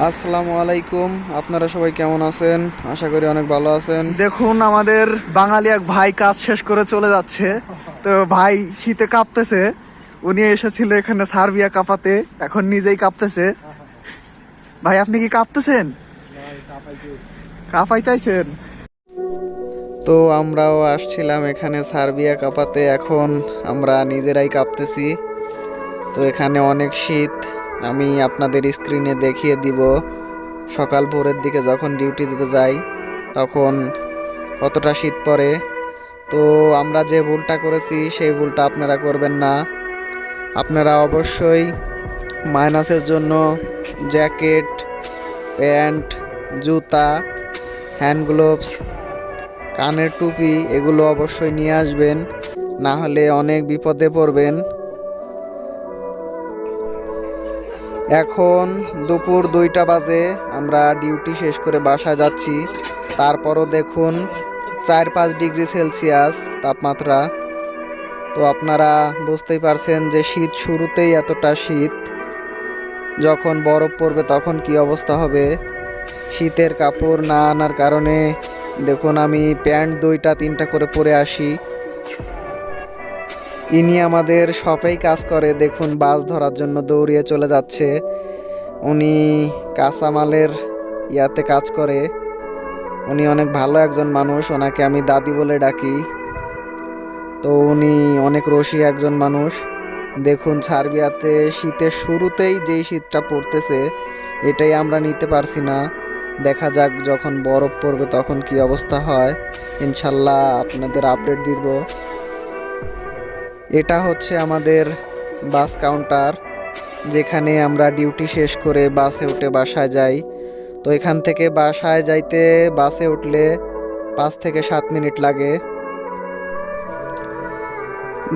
আসসালামু আলাইকুম। আপনারা সবাই কেমন আছেন? আশা করি অনেক ভালো আছেন। দেখুন আমাদের বাঙালি এক ভাই কাজ শেষ করে চলে যাচ্ছে। তো ভাই শীতে কাঁপতেছে। উনি এসেছিল এখানে সার্বিয়া কাঁপাতে এখন নিজেই কাঁপতেছে। ভাই আপনি কি কাঁপতেছেন? কাঁপাইতেছেন। তো আমরাও আসছিলাম এখানে সার্বিয়া কাঁপাতে এখন আমরা নিজেরাই কাঁপতেছি। তো এখানে অনেক শীত। আমি আপনাদের স্ক্রিনে দেখিয়ে দিব, সকাল ভোরের দিকে যখন ডিউটি দিতে যাই, তখন কতটা শীত পড়ে। তো আমরা যে ভুলটা করেছি, সেই ভুলটা আপনারা করবেন না। আপনারা অবশ্যই মাইনাসের জন্য জ্যাকেট, প্যান্ট, জুতা, হ্যান্ড গ্লোভস, কানের টুপি, এগুলো অবশ্যই নিয়ে আসবেন। না হলে অনেক বিপদে পড়বেন। এখন দুপুর দুইটা বাজে, আমরা ডিউটি শেষ করে বাসায় যাচ্ছি। তারপরও দেখুন, চার পাঁচ ডিগ্রি সেলসিয়াস তাপমাত্রা। তো আপনারা বুঝতেই পারছেন যে শীত শুরুতেই এতটা শীত। যখন বরফ পড়বে তখন কি অবস্থা হবে? শীতের কাপড় না আনার কারণে দেখুন আমি প্যান্ট দুইটা তিনটা করে পরে আসি। ইনি আমাদের শপেই কাজ করে। দেখুন, বাস ধরার জন্য দৌড়িয়ে চলে যাচ্ছে। উনি কাঁচামালের ইয়াতে কাজ করে। উনি অনেক ভালো একজন মানুষ, ওনাকে আমি দাদি বলে ডাকি। তো উনি অনেক রসি একজন মানুষ। দেখুন, সার্বিয়াতে শীতের শুরুতেই যেই শীতটা পড়তেছে, এটাই আমরা নিতে পারছি না। দেখা যাক যখন বরফ পড়বে তখন কি অবস্থা হয়। ইনশাল্লাহ আপনাদের আপডেট দিব। এটা হচ্ছে আমাদের বাস কাউন্টার, যেখানে আমরা ডিউটি শেষ করে বাসে উঠে বাসায় যাই। তো এখান থেকে বাসায় যাইতে, বাসে উঠলে পাঁচ থেকে সাত মিনিট লাগে।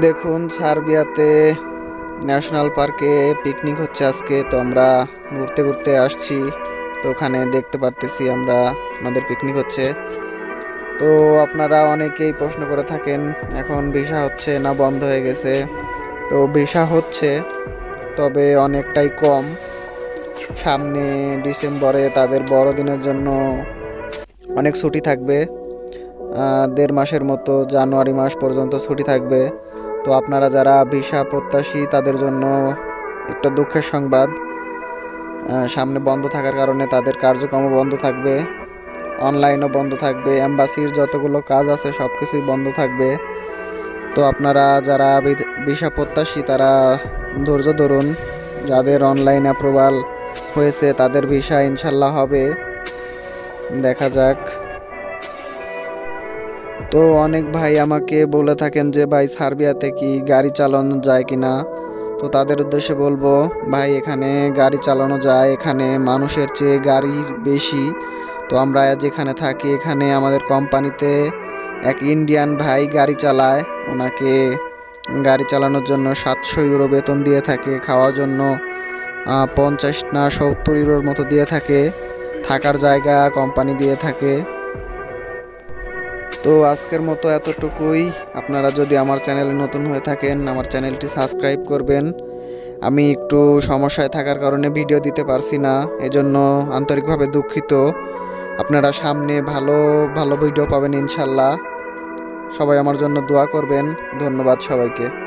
দেখুন, সার্বিয়াতে ন্যাশনাল পার্কে পিকনিক হচ্ছে আজকে, তো আমরা ঘুরতে ঘুরতে আসছি। তো ওখানে দেখতে পারতেছি আমরা, আমাদের পিকনিক হচ্ছে। তো আপনারা অনেকেই প্রশ্ন করে থাকেন, এখন ভিসা হচ্ছে না বন্ধ হয়ে গেছে? তো ভিসা হচ্ছে, তবে অনেকটাই কম। সামনে ডিসেম্বরে তাদের বড়দিনের জন্য অনেক ছুটি থাকবে। দেড় মাসের মতো জানুয়ারি মাস পর্যন্ত ছুটি থাকবে। তো আপনারা যারা ভিসা প্রত্যাশী, তাদের জন্য একটা দুঃখের সংবাদ। সামনে বন্ধ থাকার কারণে তাদের কার্যক্রম বন্ধ থাকবে। অনলাইনও বন্ধ থাকবে, এম্বাসির যতগুলো কাজ আছে সব কিছুই বন্ধ থাকবে। তো আপনারা যারা ভিসা প্রত্যাশী, তারা ধৈর্য ধরুন। যাদের অনলাইন অ্যাপ্রুভাল হয়েছে, তাদের ভিসা ইনশাল্লাহ হবে। দেখা যাক। তো অনেক ভাই আমাকে বলে থাকেন যে, ভাই, সার্বিয়াতে কি গাড়ি চালানো যায় কিনা? তো তাদের উদ্দেশ্যে বলব, ভাই, এখানে গাড়ি চালানো যায়। এখানে মানুষের চেয়ে গাড়ি বেশি তো আমরা যেখানে থাকি, এখানে আমাদের কোম্পানিতে এক ইন্ডিয়ান ভাই গাড়ি চালায়। ওনাকে গাড়ি চালানোর জন্য সাতশো ইউরো বেতন দিয়ে থাকে, খাওয়ার জন্য পঞ্চাশ না সত্তর ইউরোর মতো দিয়ে থাকে, থাকার জায়গা কোম্পানি দিয়ে থাকে। তো আজকের মতো এতটুকুই। আপনারা যদি আমার চ্যানেলে নতুন হয়ে থাকেন, আমার চ্যানেলটি সাবস্ক্রাইব করবেন। আমি একটু সমস্যায় থাকার কারণে ভিডিও দিতে পারছি না, এজন্য আন্তরিকভাবে দুঃখিত। আপনারা সামনে ভালো ভালো ভিডিও পাবেন ইনশাল্লাহ। সবাই আমার জন্য দোয়া করবেন। ধন্যবাদ সবাইকে।